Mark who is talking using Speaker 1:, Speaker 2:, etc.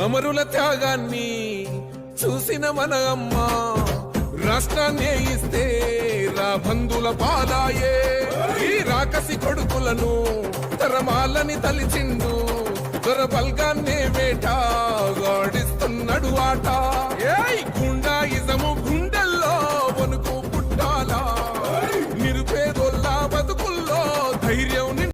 Speaker 1: అమరుల త్యాగాన్ని చూసిన మన అమ్మ రాష్ట్రాన్ని ఇస్తే రా బంధుల పాదాయే ఈ రాకసి కొడుకులను తరమాలని తలిచిండు దొర బల్గాన్నే వేట.